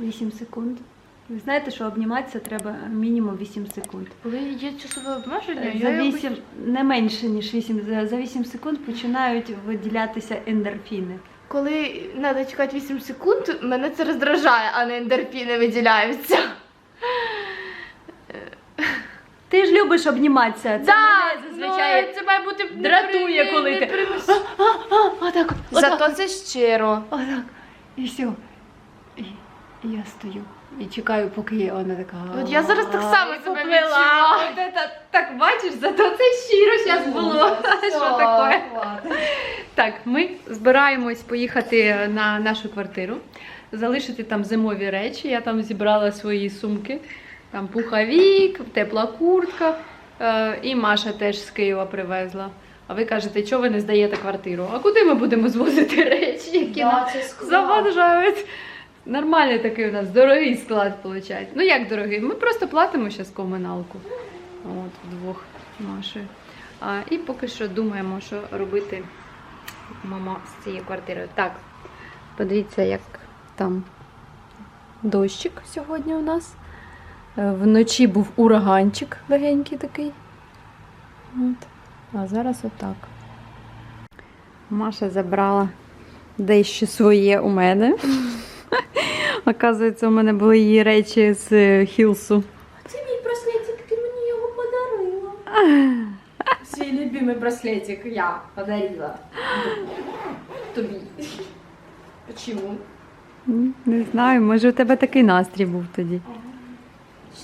8 секунд. Ви знаєте, що обніматися треба мінімум 8 секунд. Коли є часове обмеження, За я 8, не менше, ніж 8, за, за 8 секунд починають виділятися ендорфіни. Коли треба чекати 8 секунд, мене це роздражає, а не ендорфіни виділяються. Ти ж любиш обніматися. Це Да, мене зазвичай ну, це має бути дратує, коли ти. непринос- А, а, отак, отак, Зато це щиро. отак. І все. І, я стою. І чекаю, поки вона така. От я зараз так само «Ай, себе поплила». відчуваю. Так бачиш, зато це щиро зараз було. Що таке? Так, ми збираємось поїхати на нашу квартиру, залишити там зимові речі. Я там зібрала свої сумки. Там пуховік, тепла куртка. Е, і Маша теж з Києва привезла. А ви кажете, чого ви не здаєте квартиру? А куди ми будемо звозити речі, які нам заважають? Нормальний такий у нас дорогий склад виходить. Ну як дорогий? Ми просто платимо зараз комуналку. От, вдвох з А, і поки що думаємо, що робити мама з цією квартирою. Так, подивіться, як там дощик сьогодні у нас. Е, Вночі був ураганчик легенький такий. От. А зараз отак. Маша забрала дещо своє у мене. Оказується, у мене були її речі з е, Хілсу. Це мій браслетик, ти мені його подарила. Свій любимий браслетик я подарила. Тобі. Чому? Не знаю, може у тебе такий настрій був тоді.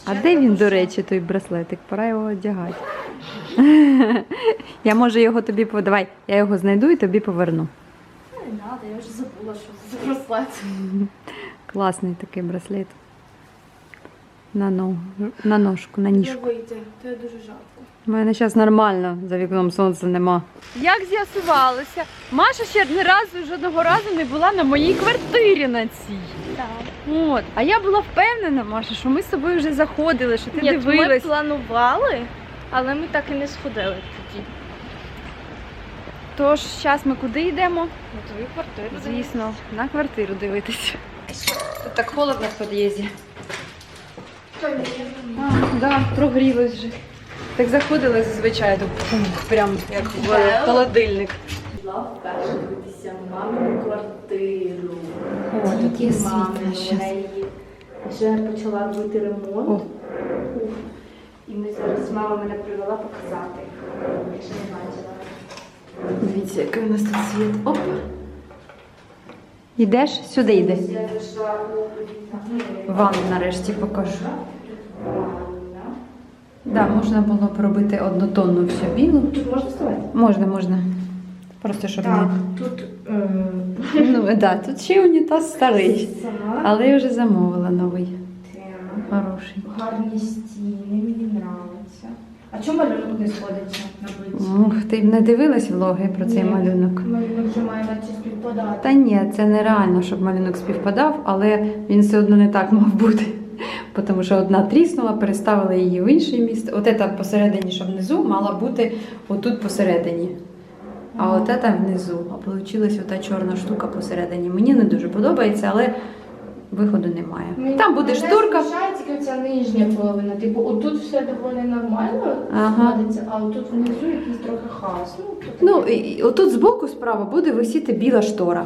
А де він, до речі, той браслетик? Пора його одягати. Я може його тобі по- Давай, я його знайду і тобі поверну. Не треба, я вже забула, що браслет. Класний такий браслет. На ногу, на ножку, на ніжку. вийти, то я дуже жалко. У мене зараз нормально, за вікном сонця нема. Як з'ясувалося, Маша ще ні разу жодного разу не була на моїй квартирі на цій. Так. От. А я була впевнена, Маша, що ми з тобою вже заходили, що ти Ні, ми планували, але ми так і не сходили тоді. Тож зараз ми куди йдемо? На твою квартиру. Звісно, на квартиру дивитися. Тут так холодно в під'їзді. А, да, прогрілось вже. Так заходили зазвичай, то пум, прям як в холодильник. Дивитися мамину квартиру. О, тут є світло мами, вона вже почала робити ремонт. О. Ух. І ми зараз мама мене привела показати. Я ще не бачила. Дивіться, який у нас тут світ. Оп. Йдеш? Сюди йди. Ванну нарешті покажу. ванна. Да, можна було б робити однотонну всю білу. Тут можна ставати? Можна, можна. Просто щоб Так, не. тут е, Ну, да, тут ще унітаз старий. Але я вже замовила новий. Хороший. Гарні стіни, мені подобається. А чому малюнок не сходиться на плиті? Ух, ти б не дивилась влоги про цей Ні. малюнок? Малюнок вже має наче співпадати. Та ні, це нереально, щоб малюнок співпадав, але він все одно не так мав бути. Тому що одна тріснула, переставили її в інше місце. От ета посередині, що внизу, мала бути отут посередині. А от ета внизу. А вийшла ота чорна штука посередині. Мені не дуже подобається, але виходу немає. Мені- Там буде мене шторка. смущає тільки ця нижня половина. Типу, отут все доволі нормально Ага. складеться, а отут внизу якийсь трохи хаос. Ну, то таке. Ну, і, і отут збоку справа буде висіти біла штора.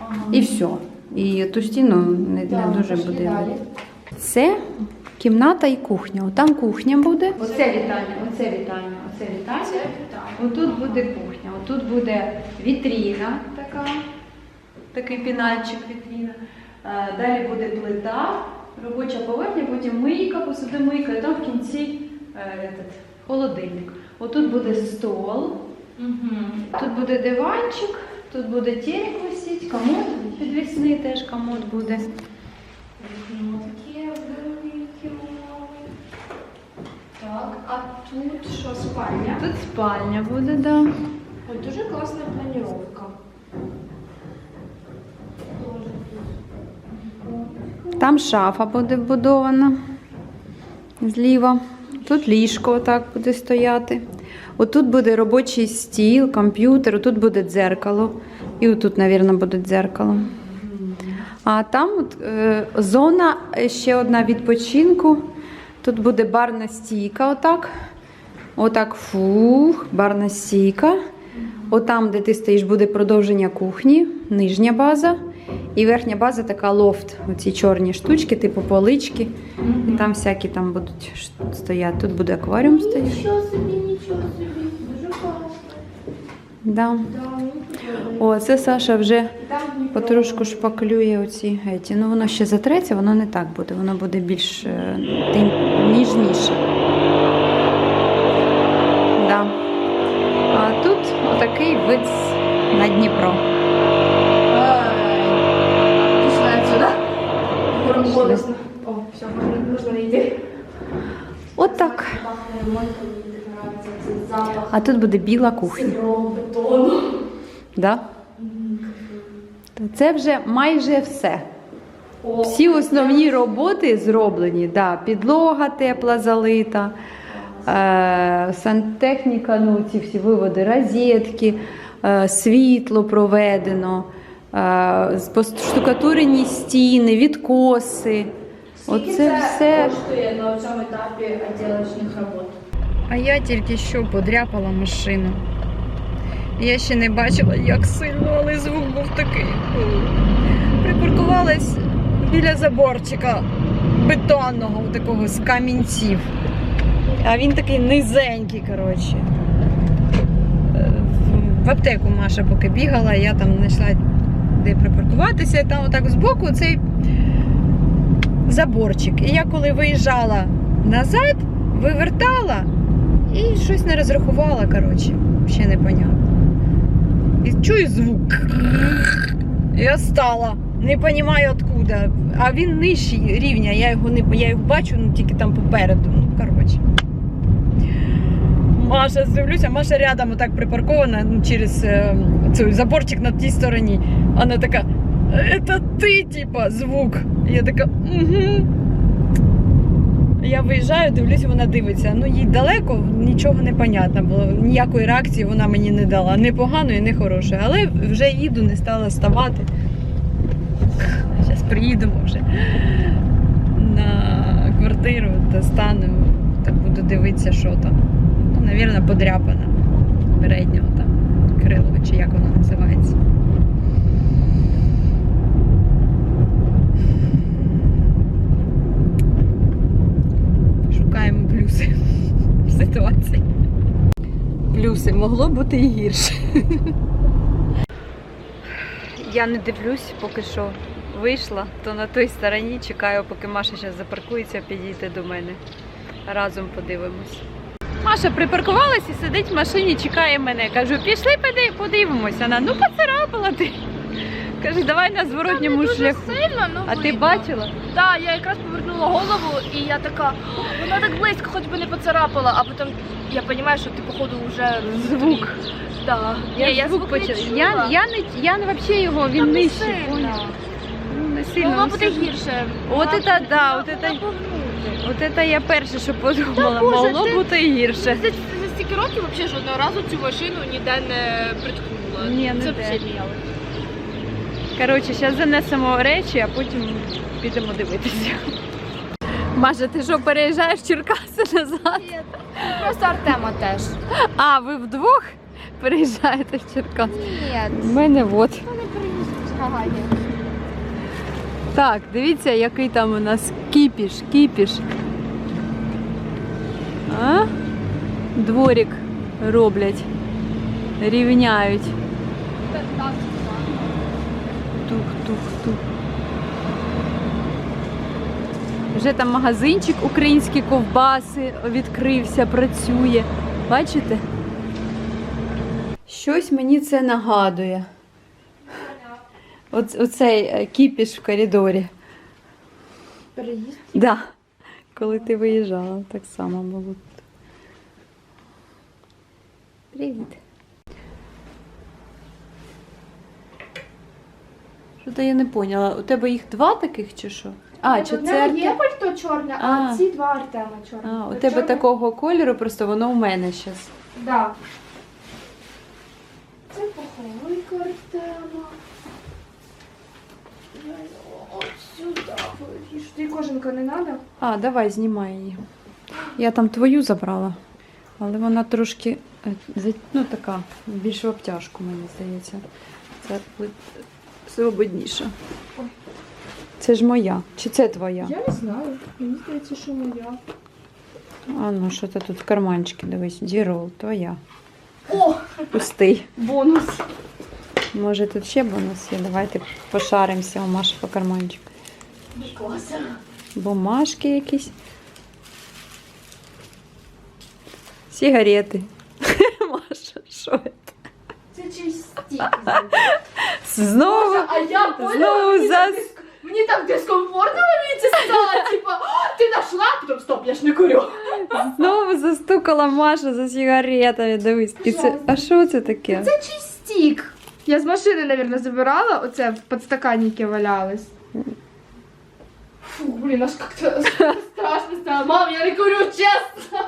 ага. І все. І ту стіну не, не дуже пішли буде. далі. Це кімната і кухня. Там кухня буде. Оце вітання, оце вітання, оце вітання. Отут буде кухня, отут буде вітріна така, такий пінальчик вітріна. Е, Далі буде плита, робоча поверхня, потім мийка, посудомийка, і там в кінці е, холодильник. Отут буде стол, тут буде диванчик, тут буде телек висіть, комод підвісний теж комод буде. Так, а тут що спальня? Тут спальня буде, так. Да. Дуже класна планіровка. Там шафа буде вбудована зліва. Тут ліжко отак буде стояти. Отут буде робочий стіл, комп'ютер, отут буде дзеркало. І отут, мабуть, буде дзеркало. А там от, е, зона е, ще одна відпочинку. Тут буде барна стійка, отак. Отак, фух, барна стійка. Отам, де ти стоїш, буде продовження кухні, нижня база. І верхня база така лофт. Оці чорні штучки, типу полички. І там всякі там будуть стояти. Тут буде акваріум стояти. Нічого собі, нічого собі. Дуже класно. Да. О, це Саша вже потрошку шпаклює оці геті. Ну воно ще затреться, воно не так буде, воно буде більш е, тим- ніжніше. Да. А тут отакий вид на Дніпро. А тут буде біла кухня. Бетону. Да? Це вже майже все. Всі основні роботи зроблені. Да. Підлога тепла залита, е, сантехніка, ну, ці всі виводи, розетки, е, світло проведено, е, поштукатурені стіни, відкоси. Оце це все. коштує на цьому етапі відділочних робот? А я тільки що подряпала машину. Я ще не бачила, як сильно, але звук був такий. Припаркувалась біля заборчика бетонного, такого з камінців. А він такий низенький, коротше. В аптеку Маша поки бігала, я там знайшла, де припаркуватися, і там отак збоку цей заборчик. І я коли виїжджала назад, вивертала і щось не розрахувала, коротше, ще непонятно. І чую звук. Я стала. Не розумію откуда. А він нижчий рівня, я його не я його бачу, ну тільки там попереду. Ну, коротше. Маша дивлюся, Маша рядом отак припаркована ну, через е, цей заборчик на тій стороні. Вона така, це ти, типа, звук. Я така, угу. Я виїжджаю, дивлюся, вона дивиться. Ну, їй далеко, нічого не понятно було. Ніякої реакції вона мені не дала. Не поганої, не хорошої. Але вже їду, не стала ставати. Зараз приїдемо вже на квартиру, достану та буду дивитися, що там. Ну, навірно, подряпана переднього там крило, чи як воно називається. Могло бути і гірше. Я не дивлюсь, поки що вийшла, то на той стороні чекаю, поки Маша зараз запаркується, підійде до мене. Разом подивимось. Маша припаркувалась і сидить в машині, чекає мене. Кажу, пішли поди- подивимось. Вона, ну поцарапала ти. Каже, давай на зворотньому дуже шляху. сильно, ну А ти видно. бачила? Так, я якраз повернула голову і я така, «О, вона так близько, хоч би не поцарапала, а потім я розумію, що ти, походу, вже Звук. Да. Я, Ні, я звук не почула. Я, я, не, я не вообще його, він Там не нижчий. сильно. поняла? Ну, не сильно. Могло ну, бути все- гірше. От Могла це да, могла от це- погнути. От це я перше, що подумала, Боже, могло ти- бути і гірше. За, за стільки років взагалі жодного разу цю машину ніде не приткнула. Ні, не Це де. взагалі ніяк. Коротше, зараз занесемо речі, а потім підемо дивитися. Маша, ти що, переїжджаєш в Черкаси назад? Ні, Просто Артема теж. А, ви вдвох переїжджаєте в Черкаси? Ні, У мене от. вони приїздять. Так, дивіться, який там у нас кіпіш, кіпіш. А? Дворик роблять, рівняють. Тух-тух-тух. Вже там магазинчик українські ковбаси відкрився, працює. Бачите? Щось мені це нагадує. Оц- оцей е, кіпіш в коридорі. Переїзд. Да. Коли ти виїжджала, так само було. Привіт. Що-то я не поняла. У тебе їх два таких чи що? А, чи Одне це є пальто чорне, а, А. ці два Артема чорні. А, у От тебе чорне- такого кольору, просто воно у мене зараз. Да. Це поховик Артема. Ой, Сюди. Ти кожанка не треба? А, давай, знімай її. Я там твою забрала, але вона трошки е, за- ну, така, більш в обтяжку, мені здається. Це буде свободніше. Це ж моя. Чи це твоя? Я не знаю. Мені здається, що моя. А ну, що ти тут в карманчики, дивись. Дірол, твоя. О, Пустий. бонус. Може тут ще бонус є? Давайте пошаримося у Маші по карманчику. Клас. Бумажки якісь. Сигарети. Маша, що це? Це чийсь стік. Знову. А я поняла, Знову мені, за- так диск- мені так дискомфортно мені це стало. Типа, «А, ти нашла? Потім стоп, я ж не курю. Знову застукала Маша за сигаретами. Дивись. І це... А що це таке? Це чийсь стік. Я з машини, мабуть, забирала, оце в подстаканнике валялось. Фу, блін, аж как-то страшно стало. Мам, я не курю, чесно.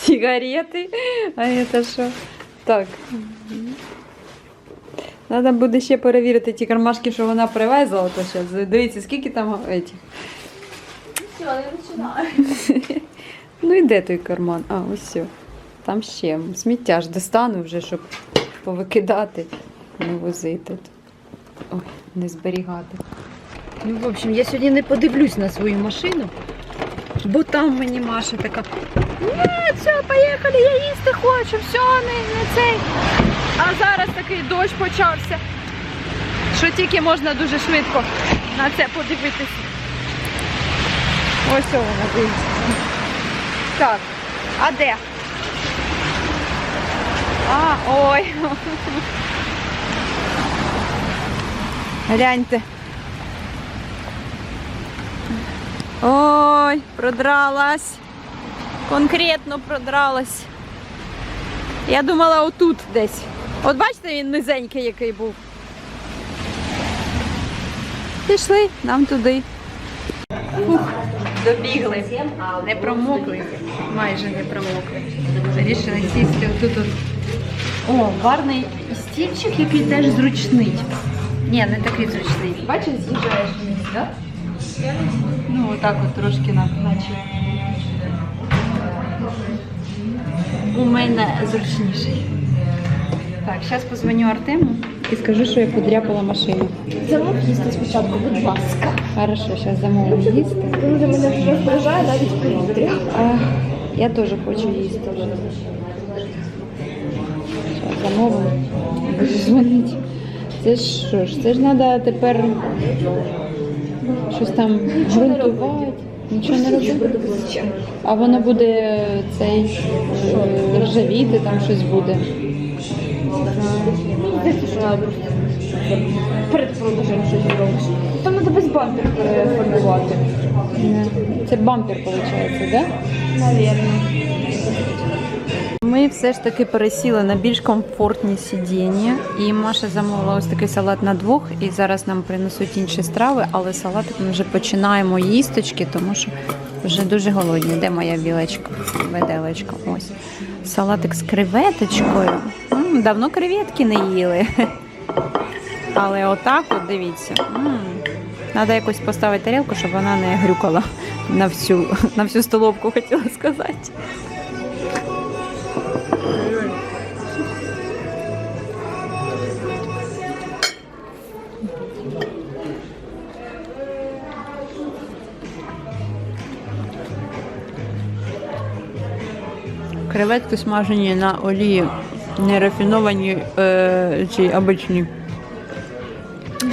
Сигарети. А це що? Так. Треба буде ще перевірити ті кармашки, що вона привезла. Ото зараз. Дивіться, скільки там етих. Все, я починаю. Ну і де той карман? А, ось все. Там ще. Сміття ж достану вже, щоб повикидати, не возити. Ой, не зберігати. Ну, в общем, я сьогодні не подивлюсь на свою машину, бо там мені Маша така. Ні, все, поїхали, я їсти хочу, все, не, не цей. А зараз такий дощ почався. Що тільки можна дуже швидко на це подивитись. Ось вона дивиться. Так, а де? А, ой. Гляньте. Ой, продралась. Конкретно продралась. Я думала отут десь. От бачите, він низенький який був. Пішли нам туди. Фух, добігли. Не промокли. Майже не промокли. Вирішили сісти отут. от. О, барний стільчик, який теж зручний. Ні, не такий зручний. Бачиш, з'їжджаєш вниз, так? Ну, отак от трошки наче. У мене зручніший. Так, зараз позвоню Артему і скажу, що я подряпала машину. Замов їсти спочатку, будь ласка. Хорошо, зараз замовлю їсти. Коли мене вже вражає навіть повітря. Я теж хочу їсти. Зараз замовлю. Буду дзвонити. Це ж що ж, це ж треба тепер щось там грунтувати. Нічого не робити. А воно буде цей е, ржавіти, там щось буде. Десь що треба перед продажем щось робиш. Там треба без бампер перефарбувати. Це бампер, виходить, так? Да? Навірно. Ми все ж таки пересіли на більш комфортні сидіння. І Маша замовила ось такий салат на двох. І зараз нам принесуть інші страви, але салатик ми вже починаємо їсточки, тому що вже дуже голодні. Де моя білочка? Веделочка. Ось. Салатик з креветочкою. М, давно креветки не їли. Але отак, от дивіться. Треба якось поставити тарілку, щоб вона не грюкала на всю, на всю столовку, хотіла сказати. Креветки смажені на олії, не рафіновані е, ці обичні.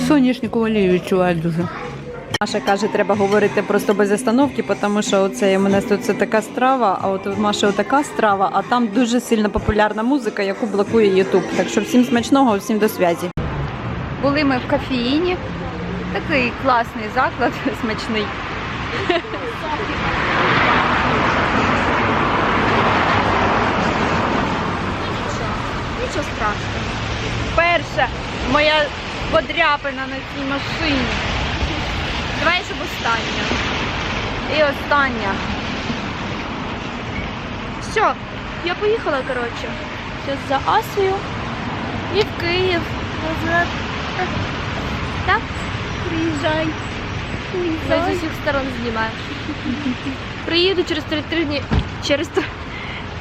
Соняшникову олію відчуваю дуже. Маша каже, треба говорити просто без остановки, тому що оце у мене тут це така страва, а от у Маші така страва, а там дуже сильно популярна музика, яку блокує Ютуб. Так що всім смачного, всім до зв'язі. Були ми в кофеїні. Такий класний заклад, смачний. Нічого страшного. Перша моя подряпина на цій машині. Давай, щоб остання. І остання. Все, я поїхала, коротше. Зараз за Асою і в Київ. Назад. Так, приїжджай. Ми з усіх сторон знімаємо. Приїду через три тижні. Через три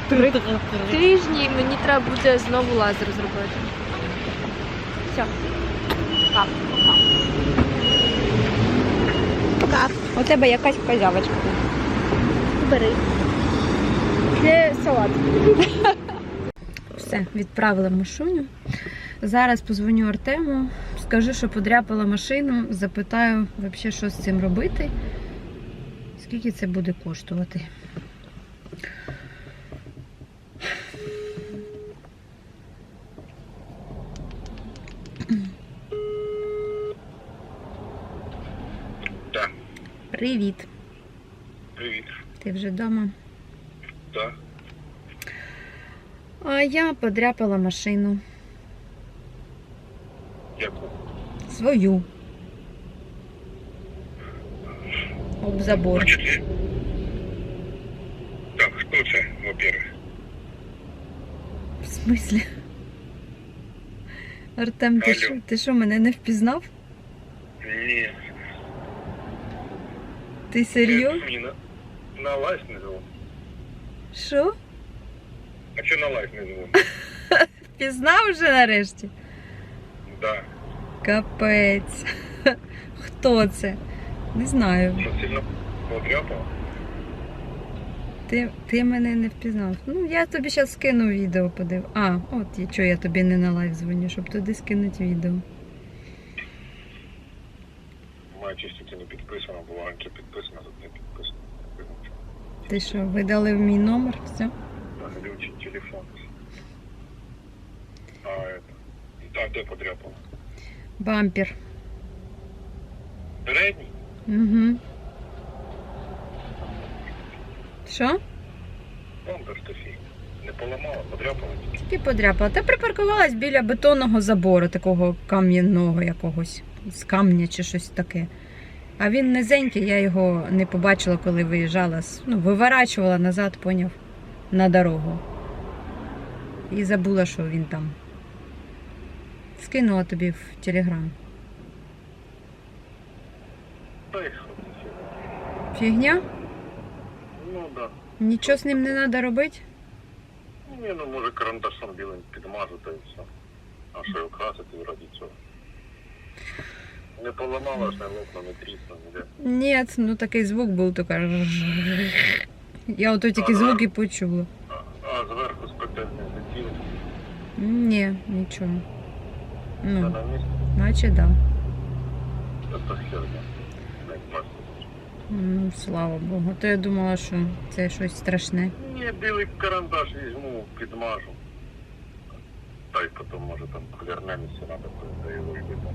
три тижні мені треба буде знову лазер зробити. Все. Пап. У тебе якась козявочка. Бери. Це салат. Все, відправила машиню. Зараз позвоню Артему, скажу, що подряпала машину, запитаю, взагалі, що з цим робити. Скільки це буде коштувати. Да, Привіт. привіт. Ти вже вдома? Да. А я подряпала машину. Яку? Свою. Об забор. Так, хто це, во-первых? В смислі? Артем, ти що, ти що, мене не впізнав? Ні. Ти серйозно? На, на лайф не звон. Що? А чого на лайф не звон? Впізнав вже нарешті? Да. Капець. Хто це? Не знаю. Що сильно подряпав? Ти, ти мене не впізнав. Ну, я тобі зараз скину відео подив. А, от і чого я тобі не на лайв дзвоню, щоб туди скинути відео. Має чистити не підписано, було раніше підписано, тут не підписано. Ти що, видалив мій номер? Все? Глючий телефон. А, это. А де подряпав? Бампер. Передній? Угу. Що? Бампер Стефі. Не поламала, подряпала тільки. Тільки подряпала. Та припаркувалась біля бетонного забору, такого кам'яного якогось, з камня чи щось таке. А він низенький, я його не побачила, коли виїжджала. Ну, виворачувала назад, поняв, на дорогу. І забула, що він там. Скинула тобі в телеграм. Фігня? Ну да. Нічого з ним не треба робити? Ні, ну може карандашом білим підмазати і все. А що його красити раді цього. Не ж, не лопнула, не тріснула, ніде. Ні, ну такий звук був така. Я ото тільки звук і почула. А, а зверху спектр не злетів, Ні, нічого. це Ну, на місці, наче да. це то херня. Ну, слава Богу. То я думала, що це щось страшне. Ні, білий карандаш візьму, підмажу. Та й потім може там повернемося, треба то його і видно.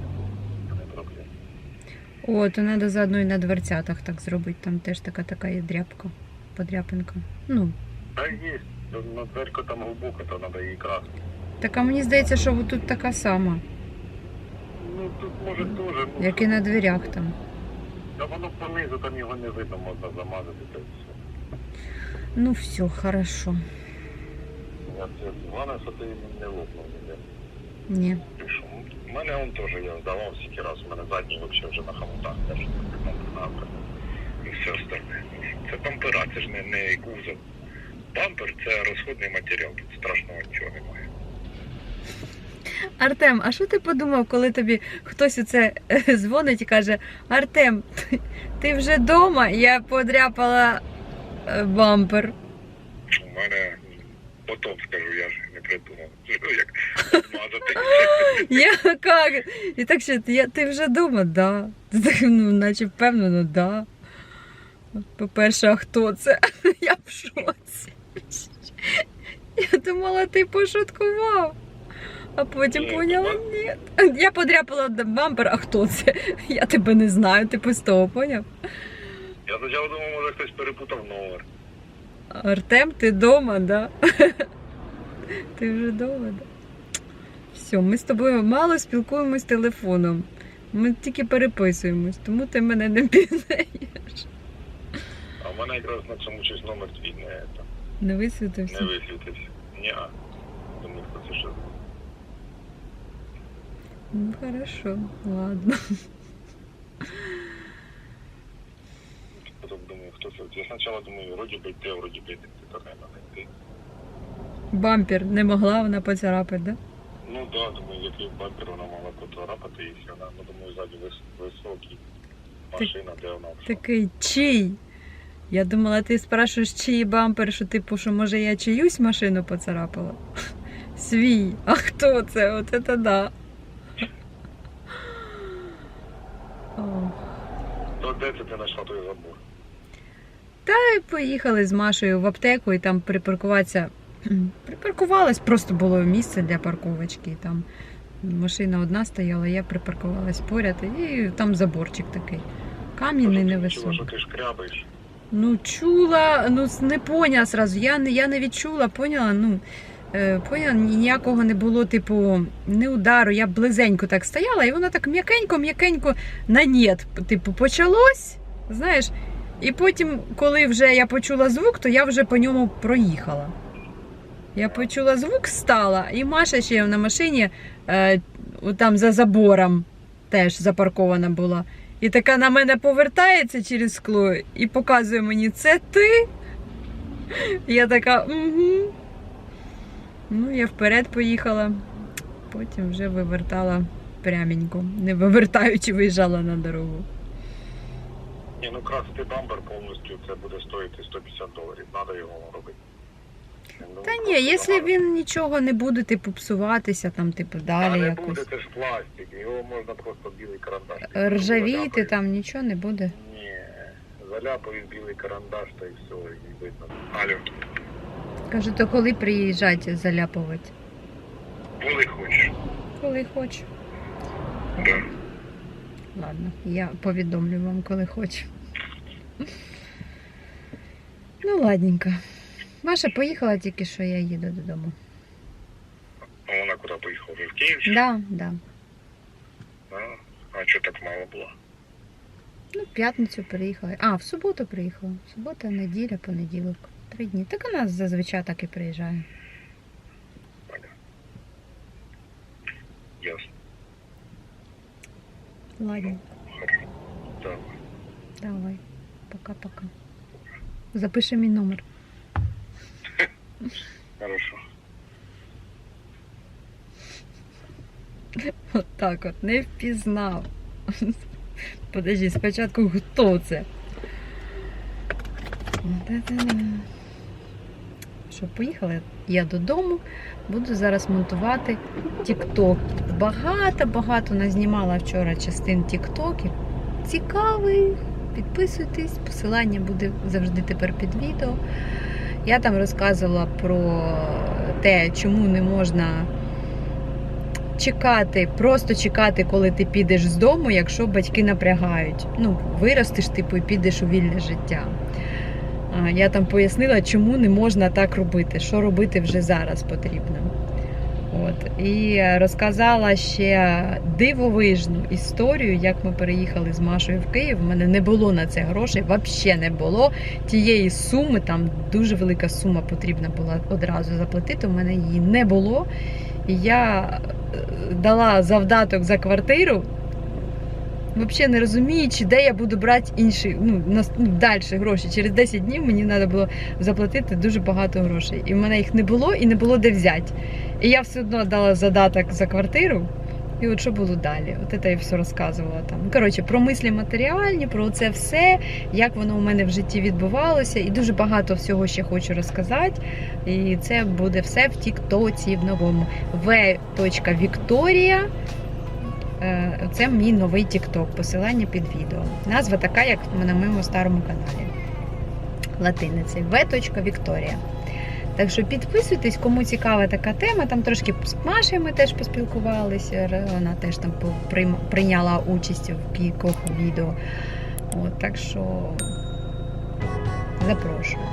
О, то треба заодно і на дверцятах так зробити. Там теж така така є дряпка, подряпинка. Ну, Та є, на дверка там глибоко, то треба її красити. так а мені здається, що тут така сама, Ну тут може теж. ну, як і на дверях там. Та воно понизу, там його не видно, можна замазати та й все. Ну все, хорошо. Я це головне, що ти не лопнув ніде. Ні. У мене он теж я здавав стільки раз, у мене задній взагалі вже на хамутах теж і все остальне. Це бампера, це ж не, не кузов. Бампер це розходний матеріал, тут страшного нічого немає. Артем, а що ти подумав, коли тобі хтось оце е, дзвонить і каже: Артем, ти- ти вже вдома? Я подряпала е, бампер. У мене потім скажу, я ж не придумав. Ну, як. Я як? І так що я, ти вже вдома? Да. Ти так, ну, наче впевнено, да. По-перше, а хто це? Я в шоці. Я думала, ти пошуткував. А потім поняла, ні. Я подряпала бампер, а хто це? Я тебе не знаю, ти з того поняв? Я спочатку думав, може хтось перепутав номер. Артем, ти вдома, да? Ти вже да? Все, ми з тобою мало спілкуємось телефоном. Ми тільки переписуємось, тому ти мене не пізнаєш. А в мене якраз на цьому щось номер твій не, це, Не не висвітився. висвітився. Ні. Думаю, хто це що. Ну, хорошо, ладно. думаю, хто це. Я спочатку думаю, вроді би йти, вроді би йти, та не не йти. Бампер не могла вона поцарапати, да? Ну да, думаю, який бампер вона могла поцарапати, і вона, ну думаю, ззаді вис- високий. Машина, де вона пішла. Такий чий? Я думала, ти спрашуєш, чиї бампер, що типу, що може я чиюсь машину поцарапала? Свій. А хто це? От це да. То де це ти знайшла той забор? Та й поїхали з Машею в аптеку і там припаркуватися. Припаркувалась, просто було місце для парковочки. Там машина одна стояла, я припаркувалась поряд, і там заборчик такий. Кам'яний невисокий. що ти шкрябаєш. Ну, чула, ну не поняла зразу. Я не, я не відчула, поняла, ну. Е, поняла, ніякого не було, типу, не удару. Я близенько так стояла, і воно так м'якенько, м'якенько на нет. Типу, почалось, знаєш. І потім, коли вже я почула звук, то я вже по ньому проїхала. Я почула звук, стала, і Маша ще на машині, е, там за забором теж запаркована була. І така на мене повертається через скло і показує мені, це ти? Я така, угу. Ну, я вперед поїхала, потім вже вивертала пряменько, не вивертаючи, виїжджала на дорогу. Ні, ну красити бампер повністю це буде стоїти 150 доларів. Треба його робити. Та ні, якщо він нічого не буде, типу, псуватися, там, типу, далі не якось. буде, це ж пластик, його можна просто білий карандаш. Ржавіти там нічого не буде. Ні, заляпають білий карандаш та і все, і видно. Алло, Кажу, то коли приїжджати заляпувати? коли хочеш? Коли хочу. Да. Ладно, я повідомлю вам, коли хочу. Ну, ладненько. Маша поїхала тільки що я їду додому. А вона куди поїхала? Вже в Київ? чи? Да, да. А, а що так мало було? Ну, в п'ятницю приїхала. А, в суботу приїхала. Субота, неділя, понеділок. Три дні. Так у нас зазвичай так і приїжджає. Ясно. Ладно. Так. давай. Пока-пока. Запиши мій номер. Хорошо. От так от, не впізнав. Подожди, спочатку хто це? Що, поїхала я додому, буду зараз монтувати TikTok. Багато-багато назнімала вчора частин тіктоків. Цікавий. Підписуйтесь, посилання буде завжди тепер під відео. Я там розказувала про те, чому не можна чекати, просто чекати, коли ти підеш з дому, якщо батьки напрягають. Ну, виростеш, типу, і підеш у вільне життя. Я там пояснила, чому не можна так робити, що робити вже зараз потрібно. От. І розказала ще дивовижну історію, як ми переїхали з Машою в Київ. У мене не було на це грошей, взагалі не було тієї суми, там дуже велика сума потрібна була одразу заплатити. У мене її не було. І я е, дала завдаток за квартиру, взагалі не розуміючи, де я буду брати інші, ну, нас- ну, далі гроші. Через 10 днів мені треба було заплатити дуже багато грошей. І в мене їх не було і не було де взяти. І я все одно дала задаток за квартиру. І от що було далі? От це я все розказувала там. Коротше, про мислі матеріальні, про це все, як воно у мене в житті відбувалося, і дуже багато всього ще хочу розказати. І це буде все в Тіктоці в новому. Е, Це мій новий Тікток, посилання під відео. Назва така, як на моєму старому каналі. Латиницею v.victoria. Так що підписуйтесь, кому цікава така тема. Там трошки з Машею ми теж поспілкувалися. Вона теж там прийняла участь в кількох відео. От, так що запрошую.